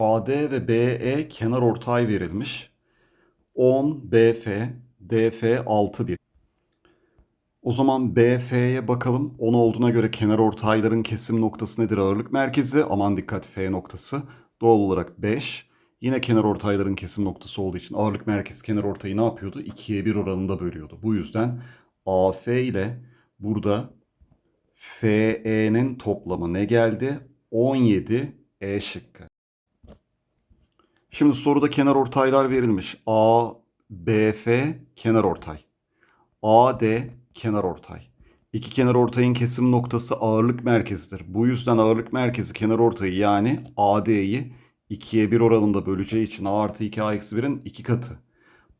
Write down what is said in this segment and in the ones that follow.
AD ve BE kenar ortay verilmiş. 10 BF, DF 6 1. O zaman BF'ye bakalım. 10 olduğuna göre kenar ortayların kesim noktası nedir? Ağırlık merkezi. Aman dikkat F noktası. Doğal olarak 5. Yine kenar ortayların kesim noktası olduğu için ağırlık merkezi kenar ortayı ne yapıyordu? 2'ye 1 oranında bölüyordu. Bu yüzden AF ile burada FE'nin toplamı ne geldi? 17 E şıkkı. Şimdi soruda kenar ortaylar verilmiş. A, B, F kenar ortay. A, D kenar ortay. İki kenar ortayın kesim noktası ağırlık merkezidir. Bu yüzden ağırlık merkezi kenar ortayı yani AD'yi 2'ye 1 oranında böleceği için A artı 2 A eksi 1'in 2 katı.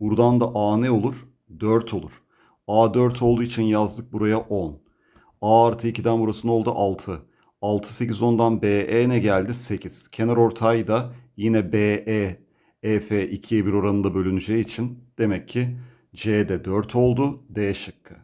Buradan da A ne olur? 4 olur. A 4 olduğu için yazdık buraya 10. A artı 2'den burası ne oldu? 6. 6, 8, 10'dan BE ne geldi? 8. Kenar ortay da yine BE, EF 2'ye 1 oranında bölüneceği için demek ki C'de 4 oldu. D şıkkı.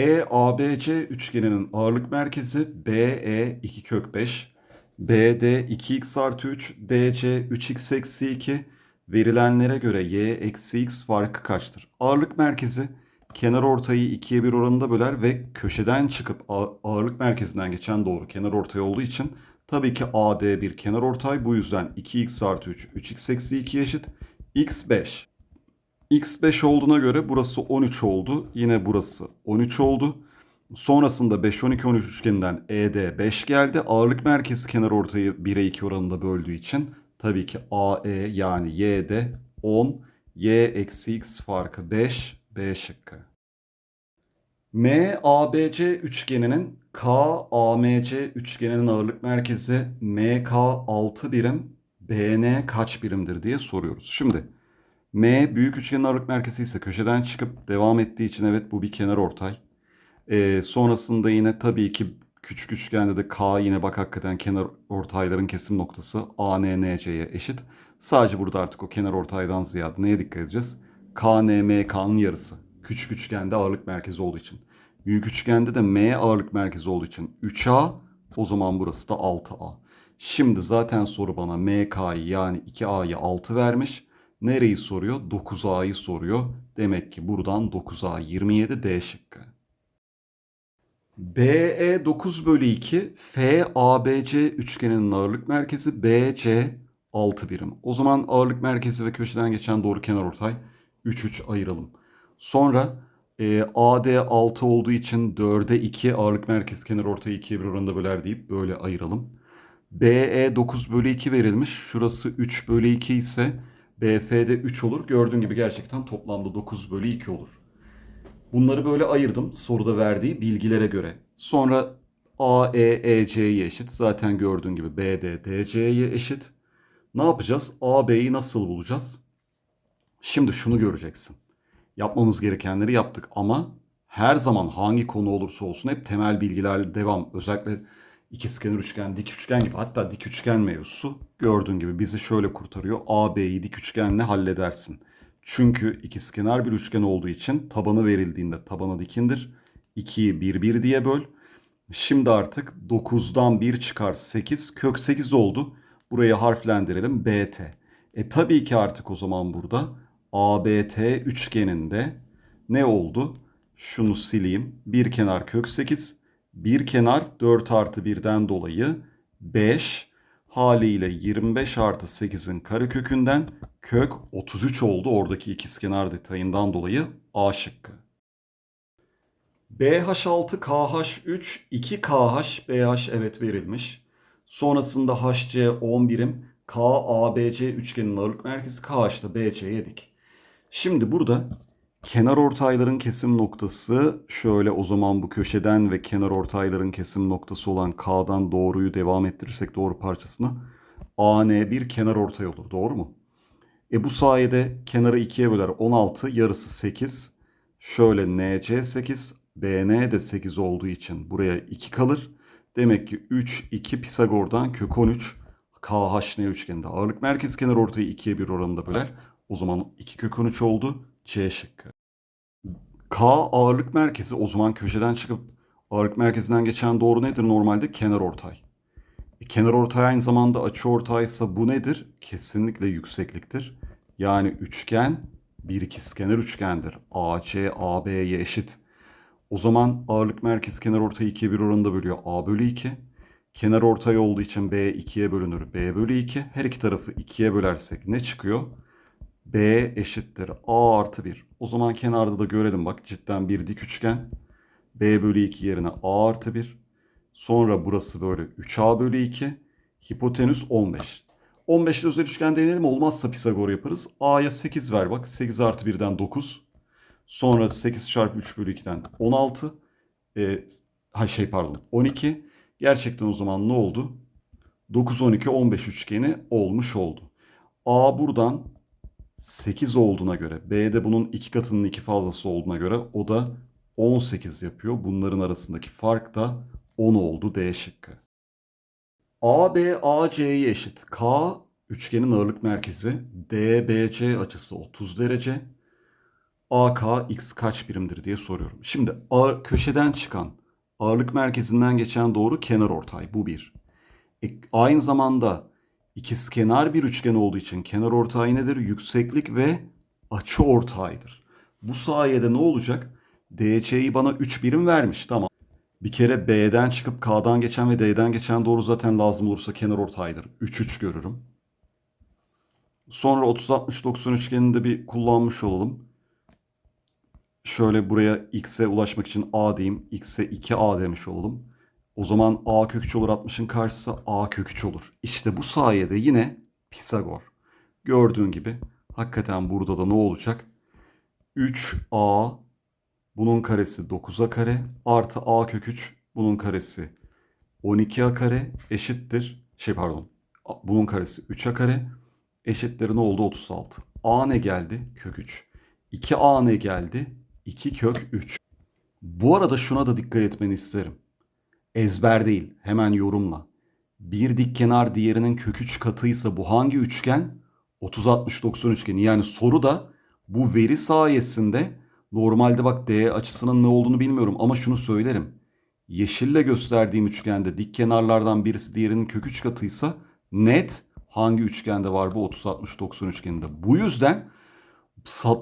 E ABC üçgeninin ağırlık merkezi BE 2 kök 5, BD 2x artı 3, DC 3x eksi 2. Verilenlere göre y eksi x farkı kaçtır? Ağırlık merkezi kenar ortayı 2'ye 1 oranında böler ve köşeden çıkıp ağırlık merkezinden geçen doğru kenar ortay olduğu için tabii ki AD bir kenar ortay. Bu yüzden 2x artı 3, 3x eksi 2 eşit. x 5. x 5 olduğuna göre burası 13 oldu. Yine burası 13 oldu. Sonrasında 5, 12, 13 üçgeninden ED 5 geldi. Ağırlık merkezi kenar ortayı 1'e 2 oranında böldüğü için tabii ki AE yani Y'de 10, Y eksi X farkı 5, B şıkkı. MABC üçgeninin KAMC üçgeninin ağırlık merkezi MK 6 birim, BN kaç birimdir diye soruyoruz. Şimdi M büyük üçgenin ağırlık merkezi ise köşeden çıkıp devam ettiği için evet bu bir kenar ortay. Ee, sonrasında yine tabii ki küçük üçgende de K yine bak hakikaten kenar ortayların kesim noktası ANNC'ye eşit. Sadece burada artık o kenar ortaydan ziyade neye dikkat edeceğiz? KNMK'nın yarısı. Küçük üçgende ağırlık merkezi olduğu için. Büyük üçgende de M ağırlık merkezi olduğu için 3A o zaman burası da 6A. Şimdi zaten soru bana MK'yı yani 2A'yı 6 vermiş. Nereyi soruyor? 9A'yı soruyor. Demek ki buradan 9A 27 D şıkkı. BE 9 bölü 2 FABC üçgeninin ağırlık merkezi BC 6 birim. O zaman ağırlık merkezi ve köşeden geçen doğru kenar ortay 3 3 ayıralım. Sonra e, AD 6 olduğu için 4'e 2 ağırlık merkezi kenar ortayı 2'ye 1 oranında böler deyip böyle ayıralım. BE 9 bölü 2 verilmiş. Şurası 3 bölü 2 ise BF'de 3 olur. Gördüğün gibi gerçekten toplamda 9 bölü 2 olur. Bunları böyle ayırdım soruda verdiği bilgilere göre. Sonra AE EC'ye eşit. Zaten gördüğün gibi BD DC'ye eşit. Ne yapacağız? AB'yi nasıl bulacağız? Şimdi şunu göreceksin. Yapmamız gerekenleri yaptık ama her zaman hangi konu olursa olsun hep temel bilgilerle devam. Özellikle ikizkenar üçgen, dik üçgen gibi hatta dik üçgen mevzusu gördüğün gibi bizi şöyle kurtarıyor. AB'yi dik üçgenle halledersin. Çünkü ikizkenar bir üçgen olduğu için tabanı verildiğinde tabanı dikindir. 2'yi 1 1 diye böl. Şimdi artık 9'dan 1 çıkar 8. Kök 8 oldu. Burayı harflendirelim BT. E tabii ki artık o zaman burada ABT üçgeninde ne oldu? Şunu sileyim. Bir kenar kök 8. Bir kenar 4 artı 1'den dolayı 5 haliyle 25 artı 8'in karekökünden kök 33 oldu. Oradaki ikizkenar detayından dolayı A şıkkı. BH6, KH3, 2KH, BH evet verilmiş. Sonrasında HC 10 birim, KABC üçgenin ağırlık merkezi KH'da BC'ye dik. Şimdi burada kenar ortayların kesim noktası şöyle o zaman bu köşeden ve kenar ortayların kesim noktası olan K'dan doğruyu devam ettirirsek doğru parçasına AN bir kenar ortay olur. Doğru mu? E bu sayede kenarı ikiye böler 16 yarısı 8. Şöyle NC 8 BN de 8 olduğu için buraya 2 kalır. Demek ki 3 2 Pisagor'dan kök 13 KHN üçgeninde ağırlık merkez kenar ortayı 2'ye 1 oranında böler. O zaman 2 kök 13 oldu. C şıkkı. K ağırlık merkezi o zaman köşeden çıkıp ağırlık merkezinden geçen doğru nedir normalde? Kenar ortay. E, kenar ortay aynı zamanda açı ortaysa bu nedir? Kesinlikle yüksekliktir. Yani üçgen bir ikizkenar üçgendir. AC AB'ye eşit. O zaman ağırlık merkezi kenar ortayı 2'ye 1 oranında bölüyor. A bölü 2. Kenar ortay olduğu için B 2'ye bölünür. B bölü 2. Her iki tarafı 2'ye bölersek ne çıkıyor? B eşittir A artı 1. O zaman kenarda da görelim bak cidden bir dik üçgen. B bölü 2 yerine A artı 1. Sonra burası böyle 3A bölü 2. Hipotenüs 15. 15'li özel üçgen deneyelim olmazsa Pisagor yaparız. A'ya 8 ver bak. 8 artı 1'den 9. Sonra 8 çarpı 3 bölü 2'den 16. Ee, ha şey pardon 12. Gerçekten o zaman ne oldu? 9, 12, 15 üçgeni olmuş oldu. A buradan 8 olduğuna göre, B de bunun iki katının iki fazlası olduğuna göre o da 18 yapıyor. Bunların arasındaki fark da 10 oldu D şıkkı. AB AC'ye eşit. K üçgenin ağırlık merkezi. DBC açısı 30 derece. AK x kaç birimdir diye soruyorum. Şimdi ağır, köşeden çıkan ağırlık merkezinden geçen doğru kenar ortay. Bu bir. E, aynı zamanda ikizkenar bir üçgen olduğu için kenar ortay nedir? Yükseklik ve açı ortaydır. Bu sayede ne olacak? DC'yi bana 3 birim vermiş. Tamam. Bir kere B'den çıkıp K'dan geçen ve D'den geçen doğru zaten lazım olursa kenar ortaydır. 3 3 görürüm. Sonra 30 60 90 üçgenini de bir kullanmış olalım. Şöyle buraya x'e ulaşmak için a diyeyim. x'e 2a demiş olalım. O zaman a kök 3 olur 60'ın karşısı a kök 3 olur. İşte bu sayede yine Pisagor. Gördüğün gibi hakikaten burada da ne olacak? 3a bunun karesi 9a kare artı a kök 3 bunun karesi 12a kare eşittir. Şey pardon. Bunun karesi 3a kare eşittir ne oldu? 36. a ne geldi? Kök 3. 2a ne geldi? 2 kök 3. Bu arada şuna da dikkat etmeni isterim. Ezber değil, hemen yorumla. Bir dik kenar diğerinin kök 3 katıysa bu hangi üçgen? 30 60 90 üçgeni. Yani soru da bu veri sayesinde normalde bak D açısının ne olduğunu bilmiyorum ama şunu söylerim. Yeşille gösterdiğim üçgende dik kenarlardan birisi diğerinin kök 3 katıysa net hangi üçgende var bu 30 60 90 üçgeninde. Bu yüzden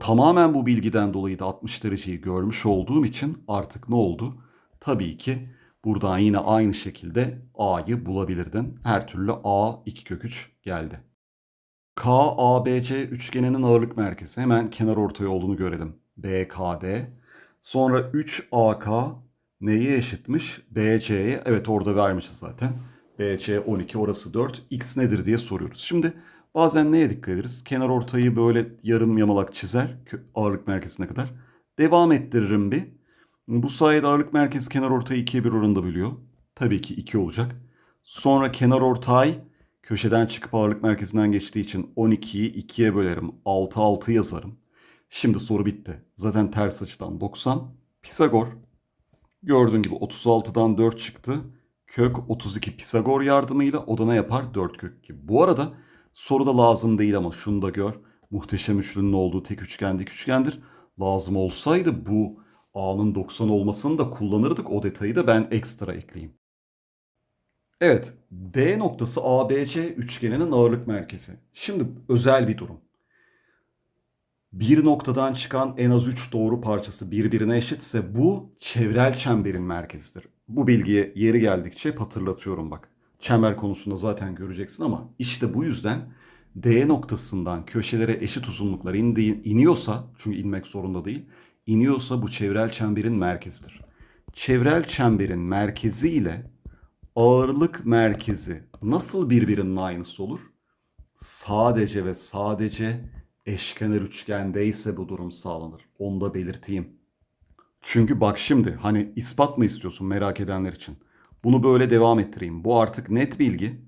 tamamen bu bilgiden dolayı da 60 dereceyi görmüş olduğum için artık ne oldu? Tabii ki buradan yine aynı şekilde A'yı bulabilirdin. Her türlü A 2 kök 3 geldi. K, A, B, C üçgeninin ağırlık merkezi. Hemen kenar ortay olduğunu görelim. BKD. Sonra 3AK neye eşitmiş? BC'ye. Evet orada vermişiz zaten. BC 12 orası 4. X nedir diye soruyoruz. Şimdi Bazen neye dikkat ederiz? Kenar ortayı böyle yarım yamalak çizer ağırlık merkezine kadar. Devam ettiririm bir. Bu sayede ağırlık merkezi kenar ortayı 2'ye 1 oranında bölüyor. Tabii ki 2 olacak. Sonra kenar ortay köşeden çıkıp ağırlık merkezinden geçtiği için 12'yi 2'ye bölerim. 6 6 yazarım. Şimdi soru bitti. Zaten ters açıdan 90. Pisagor. Gördüğün gibi 36'dan 4 çıktı. Kök 32 Pisagor yardımıyla o da ne yapar? 4 kök 2. Bu arada Soru da lazım değil ama şunu da gör. Muhteşem üçlünün olduğu tek üçgen dik üçgendir. Lazım olsaydı bu A'nın 90 olmasını da kullanırdık. O detayı da ben ekstra ekleyeyim. Evet, D noktası ABC üçgeninin ağırlık merkezi. Şimdi özel bir durum. Bir noktadan çıkan en az 3 doğru parçası birbirine eşitse bu çevrel çemberin merkezidir. Bu bilgiye yeri geldikçe hatırlatıyorum bak. Çember konusunda zaten göreceksin ama işte bu yüzden D noktasından köşelere eşit uzunluklar indi, iniyorsa çünkü inmek zorunda değil iniyorsa bu çevrel çemberin merkezidir. Çevrel çemberin merkezi ile ağırlık merkezi nasıl birbirinin aynısı olur? Sadece ve sadece eşkenar üçgendeyse bu durum sağlanır. Onu da belirteyim. Çünkü bak şimdi hani ispat mı istiyorsun merak edenler için? Bunu böyle devam ettireyim. Bu artık net bilgi.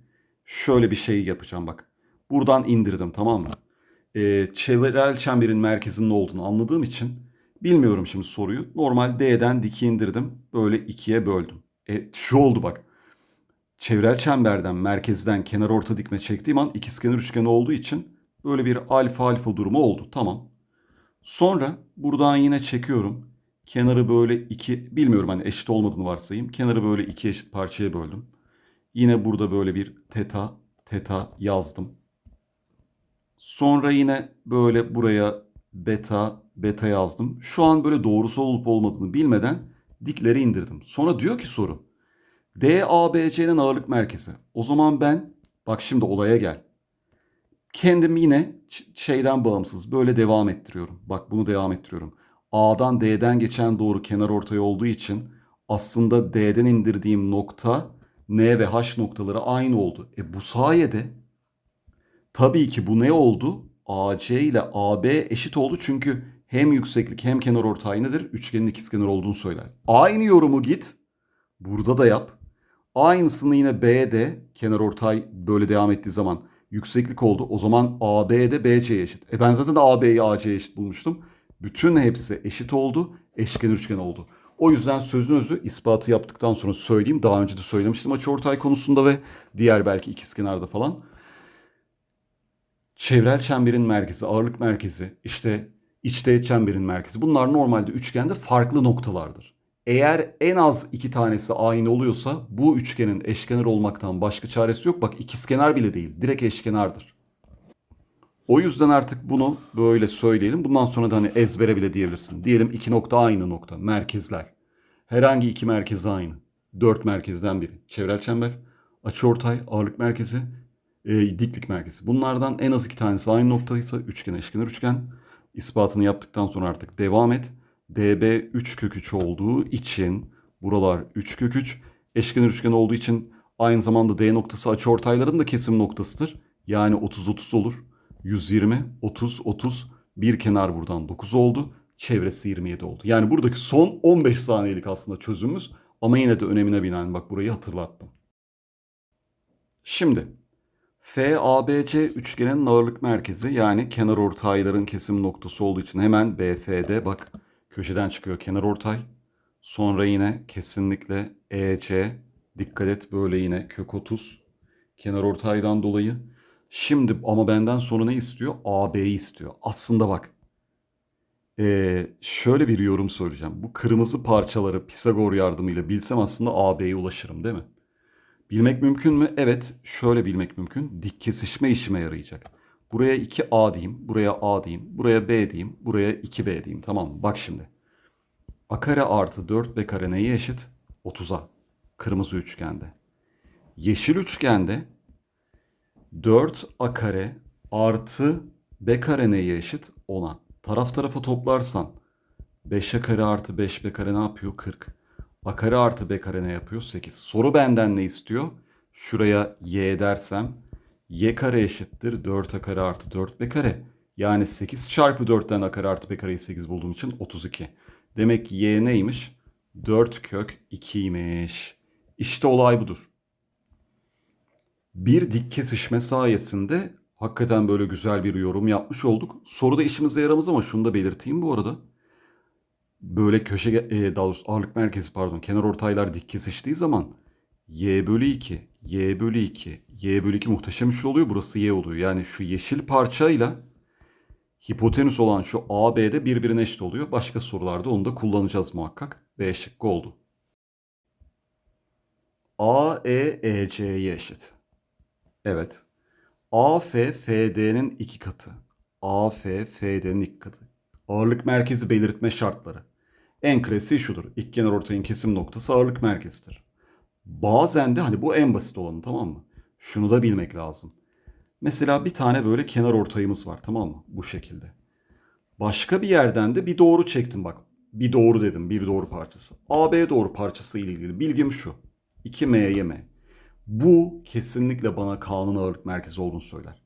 Şöyle bir şey yapacağım bak. Buradan indirdim tamam mı? Ee, çevrel çemberin merkezinin olduğunu anladığım için bilmiyorum şimdi soruyu. Normal D'den diki indirdim. Böyle ikiye böldüm. E şu oldu bak. Çevrel çemberden merkezden kenar orta dikme çektiğim an ikizkenar üçgen olduğu için böyle bir alfa alfa durumu oldu. Tamam. Sonra buradan yine çekiyorum. Kenarı böyle iki bilmiyorum hani eşit olmadığını varsayayım. Kenarı böyle iki eşit parçaya böldüm. Yine burada böyle bir teta, teta yazdım. Sonra yine böyle buraya beta, beta yazdım. Şu an böyle doğrusu olup olmadığını bilmeden dikleri indirdim. Sonra diyor ki soru. DABC'nin ağırlık merkezi. O zaman ben, bak şimdi olaya gel. Kendim yine şeyden bağımsız böyle devam ettiriyorum. Bak bunu devam ettiriyorum. A'dan D'den geçen doğru kenar ortay olduğu için aslında D'den indirdiğim nokta N ve H noktaları aynı oldu. E bu sayede tabii ki bu ne oldu? AC ile AB eşit oldu çünkü hem yükseklik hem kenar ortay aynıdır. Üçgenin ikizkenar olduğunu söyler. Aynı yorumu git burada da yap. Aynısını yine B'de kenar ortay böyle devam ettiği zaman yükseklik oldu. O zaman AB de BC'ye eşit. E ben zaten AB'yi AC'ye eşit bulmuştum. Bütün hepsi eşit oldu. Eşkenar üçgen oldu. O yüzden sözün özü ispatı yaptıktan sonra söyleyeyim. Daha önce de söylemiştim açıortay konusunda ve diğer belki ikizkenarda falan. Çevrel çemberin merkezi, ağırlık merkezi, işte iç teğet çemberin merkezi. Bunlar normalde üçgende farklı noktalardır. Eğer en az iki tanesi aynı oluyorsa bu üçgenin eşkenar olmaktan başka çaresi yok. Bak ikizkenar bile değil, direkt eşkenardır. O yüzden artık bunu böyle söyleyelim. Bundan sonra da hani ezbere bile diyebilirsin. Diyelim iki nokta aynı nokta, merkezler. Herhangi iki merkez aynı. Dört merkezden biri. Çevrel çember, açıortay, ağırlık merkezi, e, diklik merkezi. Bunlardan en az iki tanesi aynı noktaysa üçgen, eşkenar üçgen. İspatını yaptıktan sonra artık devam et. DB 3 kök 3 olduğu için buralar 3 kök 3. Eşkenar üçgen olduğu için aynı zamanda D noktası açıortayların da kesim noktasıdır. Yani 30 30 olur. 120 30 30 bir kenar buradan 9 oldu. Çevresi 27 oldu. Yani buradaki son 15 saniyelik aslında çözümümüz ama yine de önemine binaen bak burayı hatırlattım. Şimdi FABC üçgenin ağırlık merkezi yani kenar ortayların kesim noktası olduğu için hemen BFD bak köşeden çıkıyor kenar ortay. Sonra yine kesinlikle EC dikkat et böyle yine kök 30 kenar ortaydan dolayı. Şimdi ama benden sonra ne istiyor? AB'yi istiyor. Aslında bak ee, şöyle bir yorum söyleyeceğim. Bu kırmızı parçaları Pisagor yardımıyla bilsem aslında AB'ye ulaşırım değil mi? Bilmek mümkün mü? Evet, şöyle bilmek mümkün. Dik kesişme işime yarayacak. Buraya 2A diyeyim, buraya A diyeyim, buraya B diyeyim, buraya 2B diyeyim. Tamam mı? Bak şimdi. A kare artı 4B kare neye eşit? 30'a. Kırmızı üçgende. Yeşil üçgende 4A kare artı B kare neye eşit? 10'a. Taraf tarafa toplarsan 5A kare artı 5B kare ne yapıyor? 40. A kare artı B kare ne yapıyor? 8. Soru benden ne istiyor? Şuraya Y dersem Y kare eşittir 4A kare artı 4B kare. Yani 8 çarpı 4'ten A kare artı B kareyi 8 bulduğum için 32. Demek ki Y neymiş? 4 kök 2'ymiş. İşte olay budur. Bir dik kesişme sayesinde hakikaten böyle güzel bir yorum yapmış olduk. Soruda işimize yaramaz ama şunu da belirteyim bu arada böyle köşe e, daha doğrusu ağırlık merkezi pardon kenar ortaylar dik kesiştiği zaman y bölü 2 y bölü 2 y bölü 2 muhteşem üçlü oluyor burası y oluyor. Yani şu yeşil parçayla hipotenüs olan şu AB'de birbirine eşit oluyor. Başka sorularda onu da kullanacağız muhakkak. B şıkkı oldu. AE EC'ye eşit. Evet. AF FD'nin iki katı. AF FD'nin iki katı. Ağırlık merkezi belirtme şartları. En klasiği şudur. İlk kenar ortayın kesim noktası ağırlık merkezidir. Bazen de hani bu en basit olanı tamam mı? Şunu da bilmek lazım. Mesela bir tane böyle kenar ortayımız var tamam mı? Bu şekilde. Başka bir yerden de bir doğru çektim bak. Bir doğru dedim bir doğru parçası. AB doğru parçası ile ilgili bilgim şu. 2M'ye M. Bu kesinlikle bana K'nın ağırlık merkezi olduğunu söyler.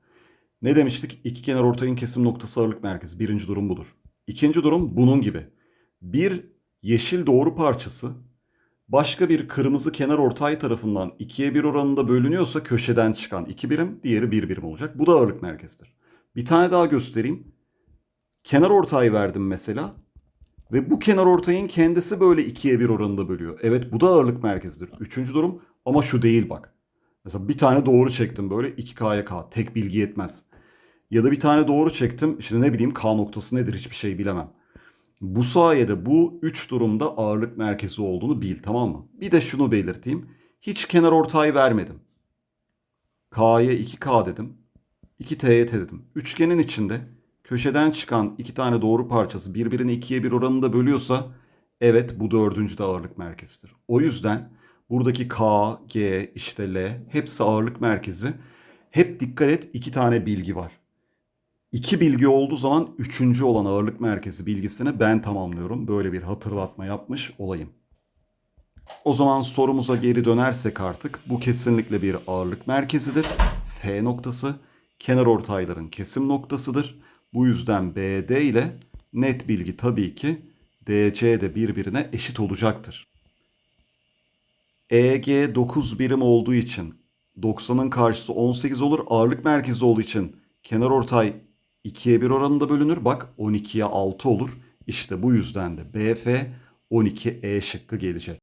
Ne demiştik? İki kenar ortayın kesim noktası ağırlık merkezi. Birinci durum budur. İkinci durum bunun gibi. Bir yeşil doğru parçası başka bir kırmızı kenar ortay tarafından ikiye bir oranında bölünüyorsa köşeden çıkan iki birim, diğeri bir birim olacak. Bu da ağırlık merkezidir. Bir tane daha göstereyim. Kenar ortay verdim mesela. Ve bu kenar ortayın kendisi böyle ikiye bir oranında bölüyor. Evet bu da ağırlık merkezidir. Üçüncü durum ama şu değil bak. Mesela bir tane doğru çektim böyle 2K'ya K. Tek bilgi yetmez. Ya da bir tane doğru çektim. İşte ne bileyim K noktası nedir hiçbir şey bilemem. Bu sayede bu üç durumda ağırlık merkezi olduğunu bil tamam mı? Bir de şunu belirteyim. Hiç kenar ortay vermedim. K'ya 2K dedim. 2 teğet dedim. Üçgenin içinde köşeden çıkan iki tane doğru parçası birbirini ikiye bir oranında bölüyorsa evet bu dördüncü de ağırlık merkezidir. O yüzden buradaki K, G, işte L hepsi ağırlık merkezi. Hep dikkat et iki tane bilgi var. İki bilgi olduğu zaman üçüncü olan ağırlık merkezi bilgisini ben tamamlıyorum. Böyle bir hatırlatma yapmış olayım. O zaman sorumuza geri dönersek artık bu kesinlikle bir ağırlık merkezidir. F noktası kenar ortayların kesim noktasıdır. Bu yüzden BD ile net bilgi tabii ki DC de birbirine eşit olacaktır. EG 9 birim olduğu için 90'ın karşısı 18 olur. Ağırlık merkezi olduğu için kenar ortay 2'ye 1 oranında bölünür. Bak 12'ye 6 olur. İşte bu yüzden de BF 12E şıkkı gelecek.